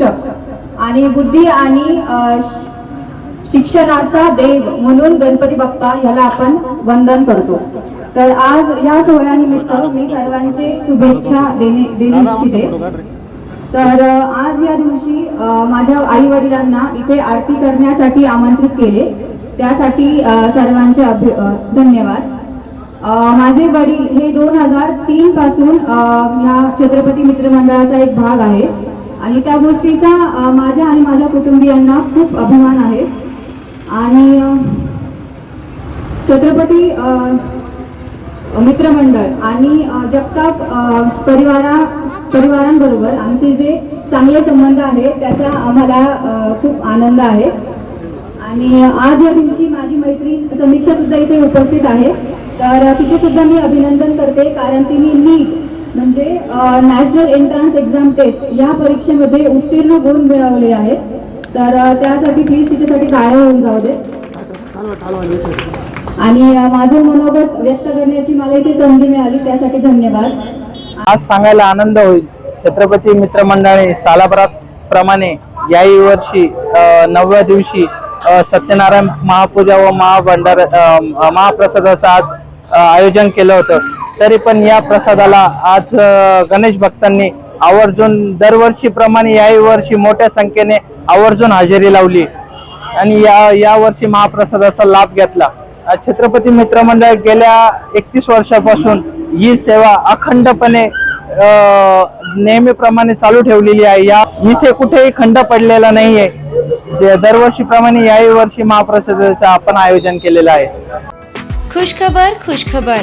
रक्षक आणि बुद्धी आणि शिक्षणाचा देव म्हणून गणपती बाप्पा ह्याला आपण वंदन करतो. तर आज ह्या सोहळ्यानिमित्त मी सर्वांचे शुभेच्छा देणे देऊ इच्छिते. तर आज या दिवशी माझ्या आई वडिलांना इथे आरती करण्यासाठी आमंत्रित केले. त्यासाठी सर्वांचे अभि धन्यवाद. माझे वडील हे दोन हजार तीन पासून ह्या छत्रपती मित्र मंडळाचा एक भाग आहे. आणि त्या गोष्टीचा माझ्या आणि माझ्या कुटुंबियांना खूप अभिमान आहे. आणि छत्रपती मित्रमंडळ आणि जगताप परिवारा परिवारांबरोबर आमचे जे चांगले संबंध आहेत त्याचा आम्हाला खूप आनंद आहे. आणि आज या दिवशी माझी मैत्रीण समीक्षा सुद्धा इथे उपस्थित आहे. तर तिचे सुद्धा मी अभिनंदन करते कारण तिने नीट म्हणजे नॅशनल एंट्रन्स एक्झाम टेस्ट या परीक्षेमध्ये उत्तीर्ण गुण मिळवले आहेत. तर त्यासाठी प्लीज तिच्यासाठी काय होऊन जाऊ दे. आणि माझं मनोगत व्यक्त करण्याची मला इथे संधी मिळाली त्यासाठी धन्यवाद. आज सांगायला आनंद होईल. छत्रपती मित्रमंडळाने सालाभरात प्रमाणे याही वर्षी नवव्या दिवशी सत्यनारायण महापूजा व महाभंडार महाप्रसादाचं आज आयोजन केलं होतं. तरी पण या प्रसादाला आज गणेश भक्तांनी आवर्जून दरवर्षीप्रमाणे याही वर्षी मोठ्या संख्येने आवर्जून हजेरी लावली. आणि या या वर्षी महाप्रसादाचा लाभ घेतला. छत्रपती मित्रमंडळ गेल्या एकतीस वर्षापासून ही सेवा अखंडपणे नेहमीप्रमाणे चालू ठेवलेली आहे. या इथे कुठेही खंड पडलेला नाहीये. दरवर्षीप्रमाणे याही वर्षी महाप्रसादाचं आपण आयोजन केलेलं आहे. खुशखबर खुशखबर.